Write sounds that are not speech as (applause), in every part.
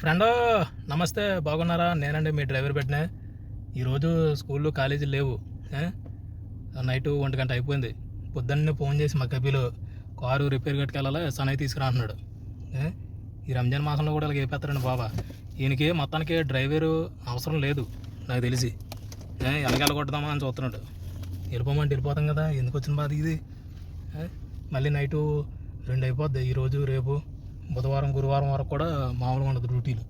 Friend నమస్తే. బాగున్నారా? నేనండి మీ డ్రైవర్ పెట్టిన. ఈరోజు స్కూల్లో కాలేజీలు లేవు. నైట్ ఒంటి గంట అయిపోయింది. పొద్దున్నే ఫోన్ చేసి మా కపిలు కారు రిపేర్ కట్టుకెళ్ళాలా సనై తీసుకురా అంటున్నాడు. ఈ రంజాన్ మాసంలో కూడా ఇలా అయిపోతారండి బాబా. ఈయనకి మొత్తానికి డ్రైవరు అవసరం లేదు నాకు తెలిసి. ఏ ఎలాగెల కొట్టుదామా అని చూస్తున్నాడు. వెళ్ళిపోమంటే వెళ్ళిపోతాం కదా ఎందుకు వచ్చిన బాధ ఇది? మళ్ళీ నైటు రెండు అయిపోద్ది ఈరోజు రేపు. బుధవారం గురువారం వరకు కూడా మామూలుగా ఉండదు డ్యూటీలు.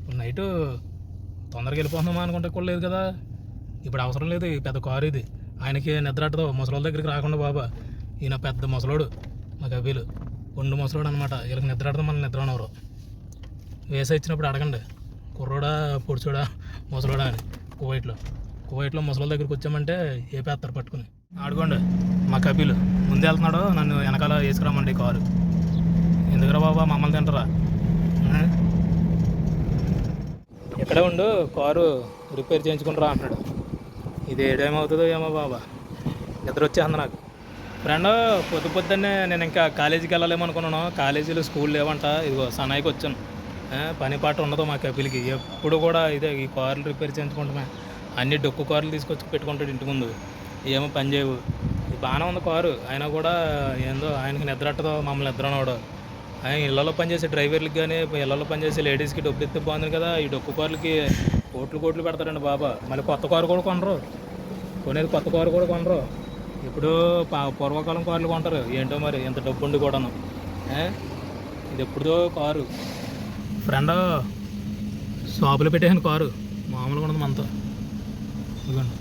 ఇప్పుడు నైట్ తొందరగా వెళ్ళిపోతున్నామా అనుకుంటే కూడా లేదు కదా. ఇప్పుడు అవసరం లేదు పెద్ద కారు ఇది. ఆయనకి నిద్రట్టదో ముసలోళ్ళ దగ్గరికి రాకుండా బాబా ఈయన పెద్ద ముసలోడు మా కబీలు ఒండు ముసలోడు అనమాట వీళ్ళకి నిద్రట్టదో మనం నిద్ర అనవరు వేస ఇచ్చినప్పుడు అడగండి. కుర్రోడా పొడిచోడా ముసలోడా అని. కువైట్లో. కువైట్లో ముసలోళ్ళ దగ్గరికి వచ్చామంటే ఏపేస్తారు పట్టుకుని. ఆడుకోండి మా కపిల్ ముందు వెళ్తున్నాడు నన్ను వెనకాల వేసుకురామండి ఈ కారు. ఎందుకురా బాబా? మమ్మల్ని తింటరా? ఎక్కడ ఉండు కారు రిపేర్ చేయించుకుంటారా అంటున్నాడు. ఇది ఏడేమవుతుందో ఏమో బాబా. నిద్ర వచ్చేస్తుంది నాకు. ఫ్రెండ్ పొద్దు పొద్దున్నే నేను ఇంకా కాలేజీకి వెళ్ళాలేమో అనుకున్నాను. కాలేజీలో స్కూల్ లేవంట. ఇదిగో సనాయికి వచ్చాను. పని పాట ఉండదు మా కపిల్కి ఎప్పుడు కూడా ఇదే ఈ కార్లు రిపేర్ చేయించుకుంటామే. అన్ని డొక్కు కార్లు తీసుకొచ్చి పెట్టుకుంటాడు ఇంటి ముందు. ఏమో పని చేయవు. ఇది బాగానే ఉంది కారు. అయినా కూడా ఏందో ఆయనకి నిద్రట్టదో మమ్మల్ని నిద్రనోడు. ఆయన ఇళ్ళలో పనిచేసే డ్రైవర్లకి కానీ ఇళ్ళలో పనిచేసే లేడీస్కి డబ్బులు ఇస్తే బాగుంది కదా. ఈ డొక్కు కార్లకి కోట్లు కోట్లు పెడతారండి బాబా. మళ్ళీ కొత్త కారు కూడా కొనరు. కొనేది కొత్త కారు కూడా కొనరు. ఇప్పుడు పా- పూర్వకాలం కార్లు కొంటారు. ఏంటో మరి ఎంత డబ్బు ఉండి కూడాను. ఇది ఎప్పుడుదో కారు. ఫ్రెండ్ షాపులో పెట్టేసాను కారు. మామూలుగా ఉండదు మనతో. ఇదిగోండి.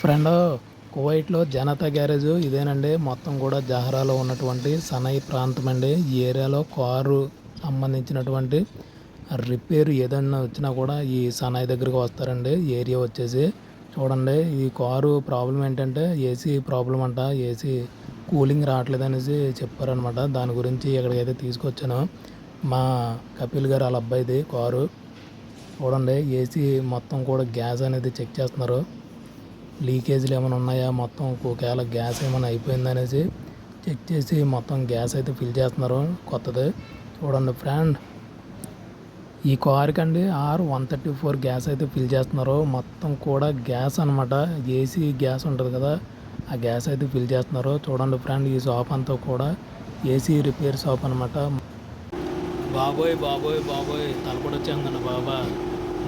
ఫ్రెండ్ కువైట్లో జనతా గ్యారేజ్ ఇదేనండి. మొత్తం కూడా జహరాలో ఉన్నటువంటి సనై ప్రాంతం అండి. ఈ ఏరియాలో కారు సంబంధించినటువంటి రిపేర్ ఏదైనా వచ్చినా కూడా ఈ సనాయి దగ్గరికి వస్తారండి. ఏరియా వచ్చేసి చూడండి ఈ కారు ప్రాబ్లం ఏంటంటే ఏసీ ప్రాబ్లం అంట. ఏసీ కూలింగ్ రావట్లేదు అనేసి చెప్పారనమాట దాని గురించి ఎక్కడికైతే తీసుకొచ్చాను. మా కపిల్ గారు వాళ్ళ అబ్బాయిది కారు. చూడండి ఏసీ మొత్తం కూడా గ్యాస్ అనేది చెక్ చేస్తున్నారు. లీకేజ్లు ఏమైనా ఉన్నాయా? మొత్తం ఒకవేళ గ్యాస్ ఏమైనా అయిపోయిందనేసి చెక్ చేసి మొత్తం గ్యాస్ అయితే ఫిల్ చేస్తున్నారు కొత్తది. చూడండి ఫ్రెండ్ ఈ కార్కి అండి R one thirty four gas అయితే ఫిల్ చేస్తున్నారు. మొత్తం కూడా గ్యాస్ అనమాట ఏసీ గ్యాస్ ఉంటుంది కదా ఆ గ్యాస్ అయితే ఫిల్ చేస్తున్నారు. చూడండి ఫ్రెండ్ ఈ షాప్ అంతా కూడా ఏసీ రిపేర్ షాప్ అనమాట బాబోయ్ బాబోయ్ బాబోయ్ తలపడి వచ్చేందండి బాబా.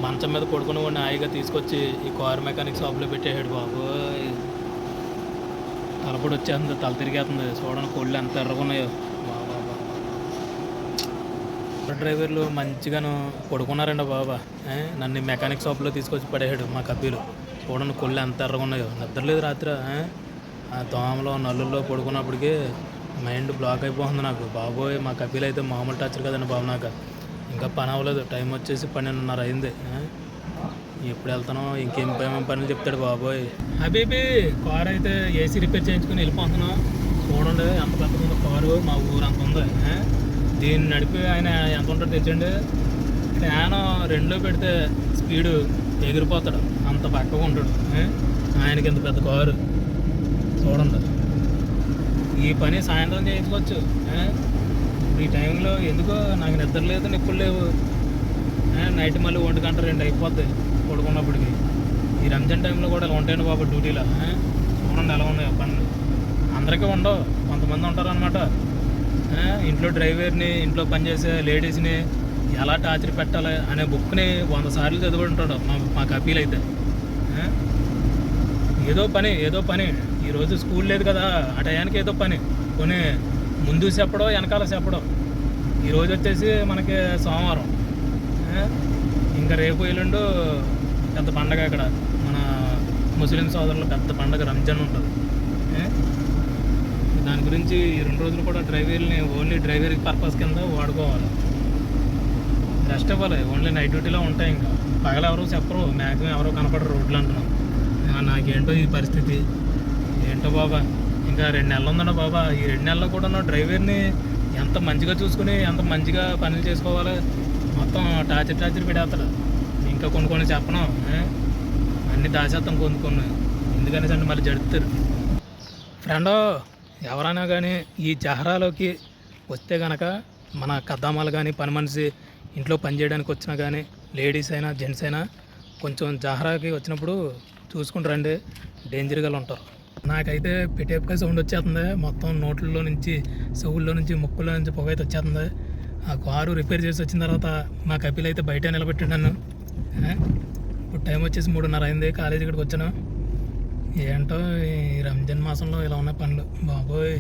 మంచం మీద పడుకుని వాడిని హాయిగా తీసుకొచ్చి ఈ కార్ మెకానిక్ షాప్లో పెట్టేసాడు బాబోయ్. తలపడి వచ్చేస్తుంది తల తిరిగేస్తుంది. చూడండి కొళ్ళు ఎంత ఎర్రగున్నాయో బాబా బాబా డ్రైవర్లు మంచిగాను పడుకున్నారండి బాబా. నన్ను మెకానిక్ షాప్లో తీసుకొచ్చి పడేసాడు మా కబ్బీలు. చూడండి కొళ్ళు ఎంత ఎర్రగా ఉన్నాయో. నిద్రలేదు రాత్రి ఆ దోమలో నల్లుల్లో పడుకున్నప్పటికీ మైండ్ బ్లాక్ అయిపోతుంది నాకు. బాబోయ్ మా కపిల్ అయితే మామూలు టార్చర్ కదండి బాబు నాకు. ఇంకా పని అవ్వలేదు. టైం వచ్చేసి పన్నెండున్నర అయింది. ఎప్పుడు వెళ్తానో ఇంకేం పని పనులు చెప్తాడు బాబోయ్? హబీబీ కార్ అయితే ఏసీ రిపేర్ చేయించుకుని వెళ్ళిపోతున్నాం. చూడండి ఎంత పెద్దగా ఉందో కారు మా ఊరు అంత ఉంది దీన్ని నడిపి ఆయన ఎంత ఉంటాడు తెచ్చండి. ఫ్యాన్ రెండులో పెడితే స్పీడు ఎగిరిపోతాడు. అంత పక్కగా ఉంటాడు. ఆయనకి ఇంత పెద్ద కారు. చూడండి. ఈ పని సాయంత్రం చేయించుకోవచ్చు. ఈ టైంలో ఎందుకో నాకు నిద్ర లేదు నిప్పులు లేవు. నైట్ మళ్ళీ ఒంటి గంట రెండు అయిపోద్ది పడుకున్నప్పటికి. ఈ రంజాన్ టైంలో కూడా ఇలా ఉంటాయండి బాబు డ్యూటీలో. చూడండి ఎలా ఉన్నాయి పనులు. అందరికీ ఉండవు కొంతమంది ఉంటారు అనమాట ఇంట్లో డ్రైవర్ని ఇంట్లో పనిచేసే లేడీస్ని ఎలా టార్చర్ పెట్టాలి అనే బుక్ని వంద సార్లు చదివి ఉంటాడు మా మా కపీలు అయితే. ఏదో పని ఏదో పని. ఈరోజు స్కూల్ లేదు కదా ఆ టయానికి ఏదో పని. కొన్ని ముందు చెప్పడం వెనకాల చెప్పడం. ఈరోజు వచ్చేసి మనకి సోమవారం. ఇంకా రేపు ఎల్లుండు పెద్ద పండగ ఇక్కడ. మన ముస్లిం సోదరుల పెద్ద పండగ రంజాన్ ఉంటుంది. దాని గురించి ఈ రెండు రోజులు కూడా డ్రైవర్ని ఓన్లీ డ్రైవర్ పర్పస్ కింద వాడుకోవాలి. రెస్ట్ ఇవ్వాలి ఓన్లీ నైట్ డ్యూటీలో ఉంటాయి ఇంకా. పగల ఎవరు చెప్పరు. మ్యాక్సిమం ఎవరో కనపడరు రోడ్లు అంటున్నాం. నాకేంటో ఈ పరిస్థితి? ఏంటో బాబా? ఇంకా రెండు నెలలు ఉందన్న బాబా. ఈ రెండు నెలల్లో కూడా నా డ్రైవర్ని ఎంత మంచిగా చూసుకుని ఎంత మంచిగా పనులు చేసుకోవాలి. మొత్తం టార్చర్ టార్చర్ పెడేస్తాడు ఇంకా కొన్ని కొన్ని చెప్పను అన్ని దాచేస్తాం కొన్ని కొన్ని. ఎందుకనేసి అంటే మళ్ళీ జడుతారు ఫ్రెండో ఎవరైనా కానీ ఈ జహరాలోకి వస్తే కనుక మన కద్దామాలు కానీ పని మనిషి ఇంట్లో పని చేయడానికి వచ్చినా కానీ లేడీస్ అయినా జెంట్స్ అయినా కొంచెం జహరాకి వచ్చినప్పుడు చూసుకుంటారండి రండి. డేంజర్గా ఉంటారు. నాకైతే పిటేపుగా సౌండ్ వచ్చేస్తుంది. మొత్తం నోట్లలో నుంచి చెవుల్లో నుంచి ముక్కుల్లో నుంచి పొగ అయితే వచ్చేస్తుంది. ఆ కారు రిపేర్ చేసి వచ్చిన తర్వాత మా కపిల్ అయితే బయట నిలబెట్టాడు ఇప్పుడు టైం వచ్చేసి మూడున్నర అయింది. కాలేజీ ఇక్కడికి వచ్చాను. ఏంటో ఈ రంజాన్ మాసంలో ఇలా ఉన్నాయి పనులు. బాబోయ్.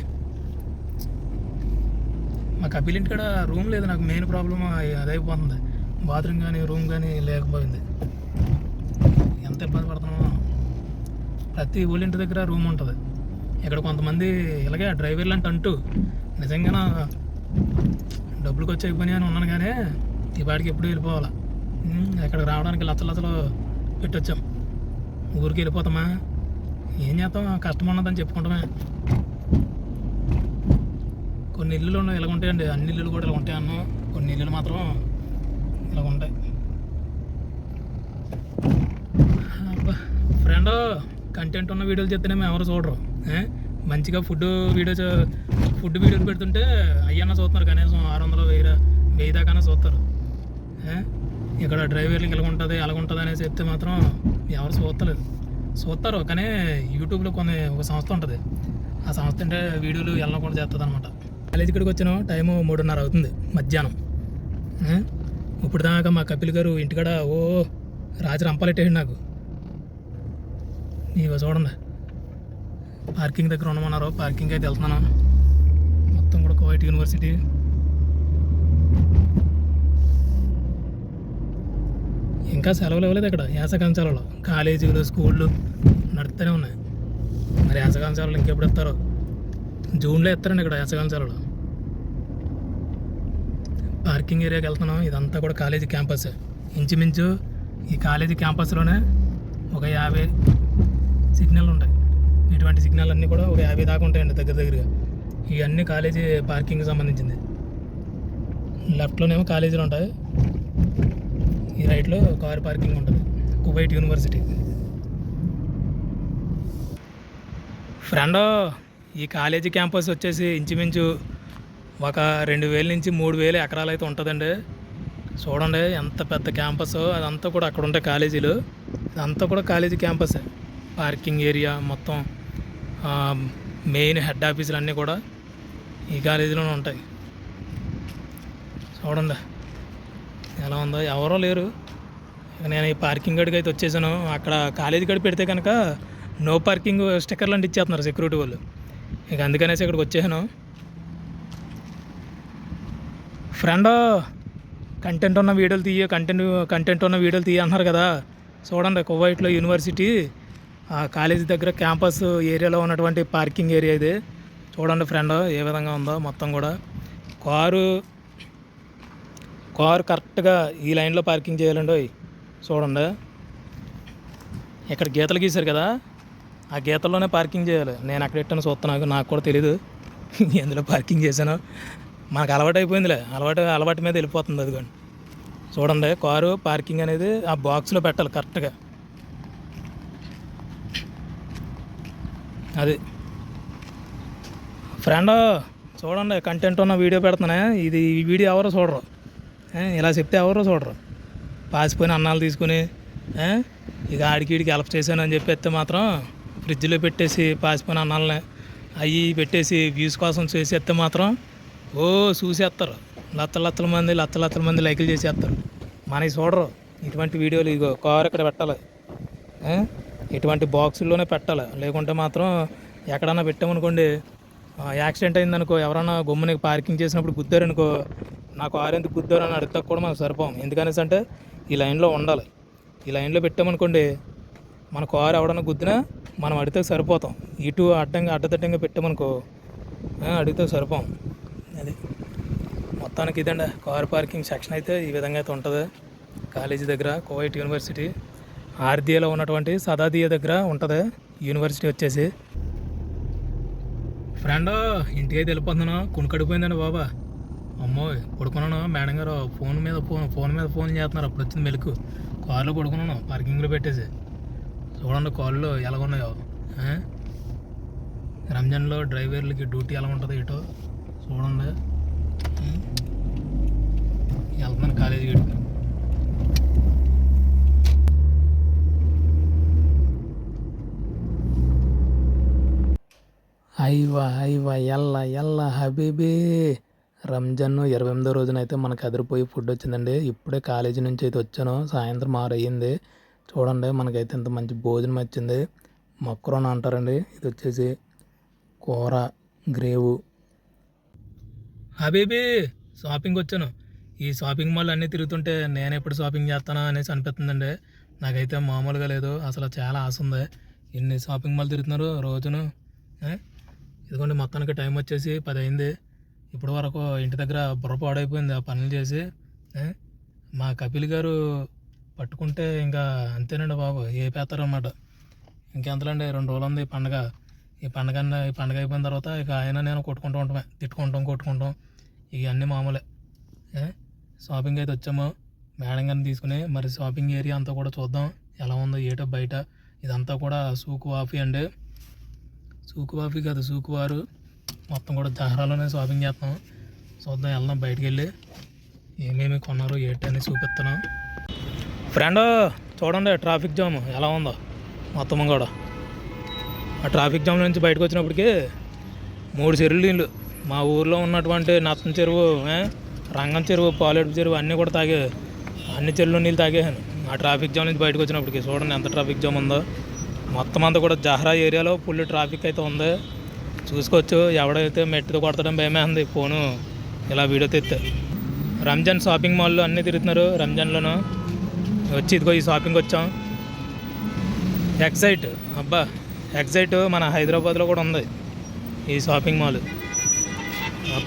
మా కపిల్ ఇంటి కాడ రూమ్ లేదు. నాకు మెయిన్ ప్రాబ్లమ్ అదైపోతుంది. బాత్రూమ్ కానీ రూమ్ కానీ లేకపోయింది. ఎంత ఇబ్బంది పడుతున్నామో. ప్రతి ఊళ్ళ ఇంటి దగ్గర రూమ్ ఉంటుంది. ఇక్కడ కొంతమంది ఇలాగే డ్రైవర్లు అంటే అంటూ నిజంగా డబ్బులకు వచ్చి అయిపోయినాయి అని ఉన్నాను కానీ ఈ పాటికి ఎప్పుడు వెళ్ళిపోవాలా? ఇక్కడికి రావడానికి లచ్చ లచ్చలు పెట్టొచ్చాం. ఊరికి వెళ్ళిపోతామా? ఏం చేస్తాం? కష్టం ఉన్నదని చెప్పుకుంటామే. కొన్ని ఇల్లులు ఉన్నాయి ఇలా ఉంటాయండి. అన్ని ఇల్లులు కూడా ఇలా ఉంటాయి అన్నాం. కొన్ని ఇల్లులు మాత్రం ఇలా ఉంటాయి. అబ్బా ఫ్రెండ్! కంటెంట్ ఉన్న వీడియోలు చెప్తేనే ఎవరు చూడరు. మంచిగా ఫుడ్ వీడియోస్ ఫుడ్ వీడియోలు పెడుతుంటే అయ్యన్న చూస్తున్నారు కనీసం ఆరు వందలు వెయ్యి వెయ్యి దాకా చూస్తారు ఇక్కడ డ్రైవర్లకి ఇలా ఉంటుంది అలాగ ఉంటుంది అనేసి చెప్తే మాత్రం ఎవరు చూస్తలేదు చూస్తారు కానీ యూట్యూబ్లో కొన్ని ఒక సంస్థ ఉంటుంది. ఆ సంస్థ అంటే వీడియోలు వెళ్ళకుండా చేస్తుంది అనమాట కాలేజ్ ఇక్కడికి వచ్చిన టైము మూడున్నర అవుతుంది మధ్యాహ్నం. ఇప్పుడు దాకా మా కపిల్ గారు ఇంటికాడ ఓ రాజు రంపాలెట్టేయండి నాకు. ఇగో చూడండి. పార్కింగ్ దగ్గర ఉండమన్నారు. పార్కింగ్ అయితే వెళ్తున్నాను. మొత్తం కూడా కోవైట్ యూనివర్సిటీ. ఇంకా సెలవులు ఇవ్వలేదు ఇక్కడ. యాసకాలం సెలవులు కాలేజీలు స్కూళ్ళు నడుస్తూనే ఉన్నాయి. మరి యాసకాలం సెలవులు ఇంకెప్పుడు ఇస్తారో? జూన్లో ఇస్తారండి ఇక్కడ యాసకాలం సెలవులు పార్కింగ్ ఏరియాకి వెళ్తున్నాం. ఇదంతా కూడా కాలేజీ క్యాంపస్. ఇంచుమించు ఈ కాలేజీ క్యాంపస్లోనే ఒక యాభై సిగ్నల్ ఉంటాయి ఇటువంటి సిగ్నల్ అన్నీ కూడా ఒక యాభై దాకా ఉంటాయండి దగ్గర దగ్గరగా. ఇవన్నీ కాలేజీ పార్కింగ్కి సంబంధించింది. లెఫ్ట్లోనేమో కాలేజీలు ఉంటాయి. ఈ రైట్లో కార్ పార్కింగ్ ఉంటుంది. Kuwait university. ఫ్రెండ్ ఈ కాలేజీ క్యాంపస్ వచ్చేసి ఇంచుమించు ఒక రెండు వేల నుంచి మూడు వేల ఎకరాలు అయితే ఉంటుందండి. చూడండి ఎంత పెద్ద క్యాంపస్. అదంతా కూడా అక్కడ ఉంటాయి కాలేజీలు. అదంతా కూడా కాలేజీ క్యాంపసే. పార్కింగ్ ఏరియా మొత్తం మెయిన్ హెడ్ ఆఫీసులు అన్నీ కూడా ఈ కాలేజీలోనే ఉంటాయి. చూడండి ఎలా ఉందో. ఎవరో లేరు. ఇక నేను ఈ పార్కింగ్ గడికి అయితే వచ్చేసాను. అక్కడ కాలేజీ గడి పెడితే కనుక నో పార్కింగ్ స్టిక్కర్లు అంటే ఇచ్చేస్తున్నారు సెక్యూరిటీ వాళ్ళు. ఇక అందుకనేసి ఇక్కడికి వచ్చేసాను. ఫ్రెండ్ కంటెంట్ ఉన్న వీడియోలు తీయ కంటెంట్ కంటెంట్ ఉన్న వీడియోలు తీయ అన్నారు కదా. చూడండి కువైట్లో యూనివర్సిటీ ఆ కాలేజీ దగ్గర క్యాంపస్ ఏరియాలో ఉన్నటువంటి పార్కింగ్ ఏరియా ఇది. చూడండి ఫ్రెండ్ ఏ విధంగా ఉందో మొత్తం కూడా. కారు కారు కరెక్ట్గా ఈ లైన్లో పార్కింగ్ చేయాలండి చూడండి. ఇక్కడ గీతలు గీశారు కదా. ఆ గీతల్లోనే పార్కింగ్ చేయాలి. నేను అక్కడ ఎట్టాను చూస్తున్నాను నాకు కూడా తెలీదు. (laughs) ఎందులో పార్కింగ్ చేశాను. మనకు అలవాటు అయిపోయిందిలే. అలవాటు అలవాటు మీద వెళ్ళిపోతుంది అదిగోండి. చూడండి కారు పార్కింగ్ అనేది ఆ బాక్స్లో పెట్టాలి కరెక్ట్గా. అది. ఫ్రెండ్ చూడండి కంటెంట్ ఉన్న వీడియో పెడుతున్నా. ఇది ఈ వీడియో ఎవరు చూడరు. ఇలా చెప్తే ఎవరు చూడరు. పాసిపోయిన అన్నాలు తీసుకుని ఇక ఆడికిడికి హెల్ప్ చేశాను అని చెప్పేస్తే మాత్రం ఫ్రిడ్జ్లో పెట్టేసి పాసిపోయిన అన్నాలని అవి పెట్టేసి వ్యూస్ కోసం చేసేస్తే మాత్రం ఓ చూసేస్తారు. లత్తల లత్తల మంది లత్తల లత్తల మంది లైకులు చేసేస్తారు. మనకి చూడరు. ఇటువంటి వీడియోలు ఇగో కారు ఇక్కడ పెట్టాలి. ఇటువంటి బాక్సుల్లోనే పెట్టాలి. లేకుంటే మాత్రం ఎక్కడన్నా పెట్టామనుకోండి యాక్సిడెంట్ అయిందనుకో ఎవరన్నా గమ్మునికి పార్కింగ్ చేసినప్పుడు గుద్దారనుకో నాకు ఆరెందుకు గుద్దారు అని అడిగితే కూడా మనకు సరిపోం ఎందుకనేసి అంటే ఈ లైన్లో ఉండాలి. ఈ లైన్లో పెట్టామనుకోండి మన కారు ఎవడన్నా గుద్దినా మనం అడిగితే సరిపోతాం. ఇటు అడ్డంగా అడ్డదడ్డంగా పెట్టామనుకో అడిగితే సరిపోం. అది మొత్తానికి ఇదండి. కార్ పార్కింగ్ సెక్షన్ అయితే ఈ విధంగా అయితే ఉంటుంది. కాలేజీ దగ్గర కోవైట్ యూనివర్సిటీ. ఆర్దియలో ఉన్నటువంటి సదాదియ దగ్గర ఉంటుంది. యూనివర్సిటీ వచ్చేసి. ఫ్రెండ్ ఇంటికైతే వెళ్ళిపోతున్నాను. కొనుకడిపోయిందండి బాబా. అమ్మో పడుకున్నాను. మేడం గారు ఫోన్ మీద ఫోన్ ఫోన్ మీద ఫోన్ చేస్తున్నారు. అప్పుడు వచ్చింది మెలకు. కారులో పడుకున్నాను పార్కింగ్లో పెట్టేసి. చూడండి కాళ్ళు ఎలాగున్నాయో. రంజాన్లో డ్రైవర్లకి డ్యూటీ ఎలా ఉంటుంది ఇటో చూడండి. వెళ్తున్నాను కాలేజీకి అయ్యవా అయ్యవా ఎల్ల ఎల్ల హబీబీ. రంజాన్ ఇరవై ఎనిమిదో రోజున అయితే మనకు అదిరిపోయి ఫుడ్ వచ్చిందండి. ఇప్పుడే కాలేజీ నుంచి అయితే వచ్చాను. సాయంత్రం ఆరు అయ్యింది. చూడండి మనకైతే ఇంత మంచి భోజనం వచ్చింది. మక్రోన్ అంటారండి. ఇది వచ్చేసి కూర గ్రేవు. హబీబీ షాపింగ్ వచ్చాను. ఈ షాపింగ్ మాల్ అన్నీ తిరుగుతుంటే నేను ఎప్పుడు షాపింగ్ చేస్తానా అనేసి అనిపిస్తుందండి. నాకైతే మామూలుగా లేదు. అసలు చాలా ఆశ ఉంది. ఇన్ని షాపింగ్ మాల్ తిరుగుతున్నారు రోజును? ఇదిగోండి మొత్తానికి టైం వచ్చేసి పది అయింది ఇప్పటి వరకు ఇంటి దగ్గర బుర్ర పాడైపోయింది ఆ పనులు చేసి. మా కపిల్ గారు పట్టుకుంటే ఇంకా అంతేనండి బాబు ఏ పేతారన్నమాట ఇంకెంతలండి రెండు రోజులు ఉంది ఈ పండగ. ఈ పండగ ఈ పండగ అయిపోయిన తర్వాత ఇక ఆయన నేను కొట్టుకుంటూ ఉంటాం తిట్టుకుంటాం కొట్టుకుంటాం. ఇవన్నీ మామూలే. షాపింగ్ అయితే వచ్చాము. మేడం గారిని తీసుకుని మరి షాపింగ్ ఏరియా అంతా కూడా చూద్దాం. ఎలా ఉందో ఏటో బయట. ఇదంతా కూడా సూకు వాఫీ అండి. సూకు కాదు సూకువారు మొత్తం కూడా దహరాలోనే షాపింగ్ చేస్తాం చూద్దాం వెళ్దాం బయటికి వెళ్ళి. ఏమేమి కొన్నారు ఏంటి అని చూపిస్తున్నాం. ఫ్రెండ్ చూడండి ట్రాఫిక్ జామ్ ఎలా ఉందో. మొత్తం కూడా. ఆ ట్రాఫిక్ జామ్ నుంచి బయటకు వచ్చినప్పటికి మూడు చెరువులు నీళ్ళు మా ఊర్లో ఉన్నటువంటి నత్తం చెరువు రంగం చెరువు పాలేడు చెరువు అన్నీ కూడా తాగే అన్ని చెరువులు నీళ్ళు తాగేసాను ఆ ట్రాఫిక్ జామ్ నుంచి బయటకు వచ్చినప్పటికి చూడండి ఎంత ట్రాఫిక్ జామ్ ఉందో. మొత్తం అంతా కూడా జహరా ఏరియాలో ఫుల్ ట్రాఫిక్ అయితే ఉంది. చూసుకోవచ్చు ఎవడైతే మెట్టుతో కొడతడం భయమే ఉంది. ఫోను ఇలా వీడియో తెస్తే. రంజాన్ షాపింగ్ మాల్లో అన్నీ తిరుగుతున్నారు రంజాన్లోను. వచ్చి ఇదిగో ఈ షాపింగ్ వచ్చాం. ఎక్సైట్ అబ్బా ఎక్సైట్ మన హైదరాబాద్లో కూడా ఉంది ఈ షాపింగ్ మాల్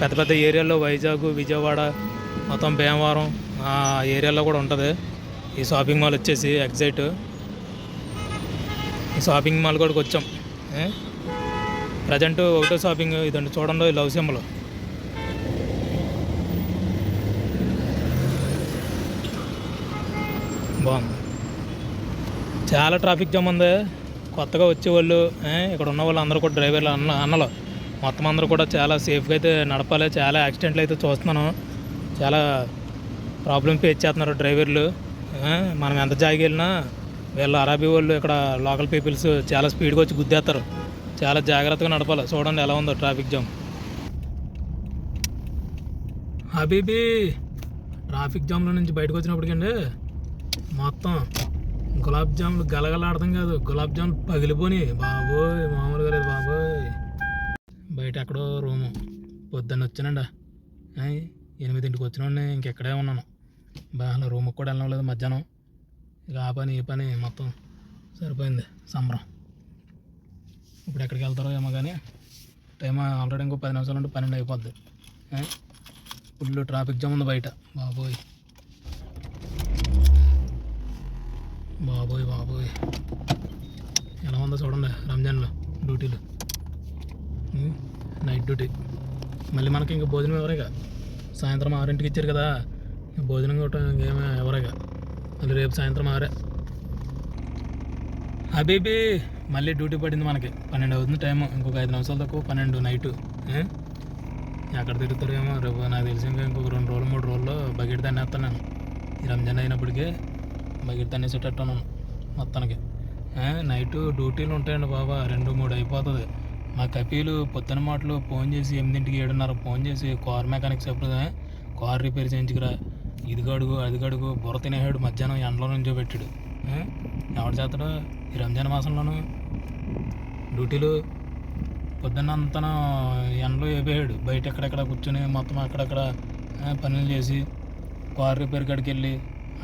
పెద్ద పెద్ద ఏరియాల్లో వైజాగ్ విజయవాడ మొత్తం భీమవరం ఆ ఏరియాలో కూడా ఉంటుంది. ఈ షాపింగ్ మాల్ వచ్చేసి ఎగ్జైట్ షాపింగ్ మాల్ కూడా వచ్చాం. ప్రజెంట్ ఒకటో షాపింగ్ ఇదండి. చూడండి లవ్ సింబల్. బాగుంది. చాలా ట్రాఫిక్ జామ్ ఉంది. కొత్తగా వచ్చేవాళ్ళు ఇక్కడ ఉన్న వాళ్ళు అందరూ కూడా డ్రైవర్లు అన్న అన్నలు. మొత్తం అందరూ కూడా చాలా సేఫ్గా అయితే నడపాలి. చాలా యాక్సిడెంట్లు అయితే చూస్తున్నాను. చాలా ప్రాబ్లమ్ ఫేస్ చేస్తున్నారు డ్రైవర్లు. మనం ఎంత జాగి వెళ్ళినా వీళ్ళు అరబీ వాళ్ళు ఇక్కడ లోకల్ పీపుల్స్ చాలా స్పీడ్గా వచ్చి గుద్దేస్తారు చాలా జాగ్రత్తగా నడపాలి. చూడండి ఎలా ఉందో ట్రాఫిక్ జామ్. హబీబీ ట్రాఫిక్ జామ్లో నుంచి బయటకు వచ్చినప్పటికండి మొత్తం గులాబ్ జాములు గలగలాడతాం కాదు. గులాబ్ జామ్ పగిలిపోని. బాబోయ్ మామూలుగా లేదు బాబోయ్. బయట ఎక్కడో రూము పొద్దున్న వచ్చానండి. ఎనిమిదింటికి వచ్చిన ఇంకెక్కడే ఉన్నాను. బాగా రూమ్కి కూడా వెళ్ళడం లేదు మధ్యాహ్నం. ఇక ఆ పని ఈ పని మొత్తం సరిపోయింది సంబరం. ఇప్పుడు ఎక్కడికి వెళ్తారో ఏమో కానీ టైం ఆల్రెడీ ఇంకో పది నిమిషాలు ఉంటే పన్నెండు అయిపోద్ది. ఫుల్ ట్రాఫిక్ జామ్ ఉంది బయట. బాబోయ్. బాబోయ్ బాబోయ్. ఎలా ఉందో చూడండి రంజాన్లో డ్యూటీలు. Night duty. మళ్ళీ మనకి ఇంకా భోజనం ఎవరేగా? సాయంత్రం ఆరింటికి ఇచ్చారు కదా. భోజనం కూడా ఇంకేమీ ఎవరేగా? మళ్ళీ రేపు సాయంత్రం ఆరే. హబీబీ మళ్ళీ డ్యూటీ పడింది మనకి. పన్నెండు అవుతుంది టైం ఇంకొక ఐదు నిమిషాలు తక్కువ పన్నెండు నైటు. ఎక్కడ తిరుగుతారేమో రేపు నాకు తెలిసి ఇంకా ఇంకొక రెండు రోజులు మూడు రోజుల్లో బకెట్ తన్నేస్తాను ఈ రంజాన్ అయినప్పటికీ బకెట్ తన్నేసేటట్టున్నాను మొత్తానికి. నైటు నైట్ డ్యూటీలు ఉంటాయండి బాబా. రెండు మూడు అయిపోతుంది. మా కపీలు పొద్దున మాటలు ఫోన్ చేసి ఎనిమిదింటికి ఏడున్నర ఫోన్ చేసి కార్ మెకానిక్స్ ఎప్పుడు కార్ రిపేర్ చేయించుకురా. ఇది గడుగు అది గడుగు బుర్ర తినేవాడు మధ్యాహ్నం ఎండలో నుంచో పెట్టాడు. ఎవడు చేస్తాడు? ఈ రంజాన్ మాసంలోనూ డ్యూటీలు పొద్దున్న అంతా ఎండలో వేపేయాడు బయట ఎక్కడెక్కడ కూర్చొని మొత్తం అక్కడక్కడ పనులు చేసి కార్ రిపేర్ కాడికి వెళ్ళి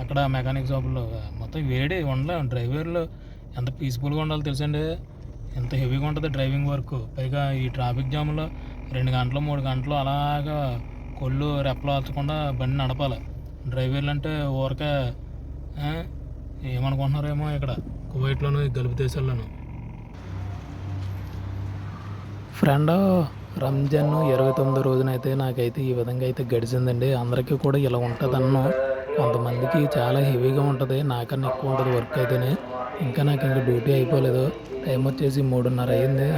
అక్కడ మెకానిక్ షాపులో మొత్తం వేడి ఉండలే. డ్రైవర్లు ఎంత పీస్ఫుల్గా ఉండాలో తెలుసండి. ఎంత హెవీగా ఉంటుంది డ్రైవింగ్ వర్క్. పైగా ఈ ట్రాఫిక్ జామ్లో రెండు గంటలు మూడు గంటలు అలాగా కొళ్ళు రెప్పలు ఆల్చకుండా బండి నడపాలి. డ్రైవర్లు అంటే ఊరకే ఏమనుకుంటున్నారేమో ఇక్కడ కువైట్లోను గల్ఫ్ దేశాల్లోనూ. ఫ్రెండ్ రంజాన్ ఇరవై తొమ్మిదో రోజునైతే నాకైతే ఈ విధంగా అయితే గడిచిందండి. అందరికీ కూడా ఇలా ఉంటుంది అన్నం. కొంతమందికి చాలా హెవీగా ఉంటుంది నాకన్నా ఎక్కువ ఉంటుంది వర్క్ అయితేనే. ఇంకా నాకు ఇంకా డ్యూటీ అయిపోలేదు. టైం వచ్చేసి మూడున్నర అయింది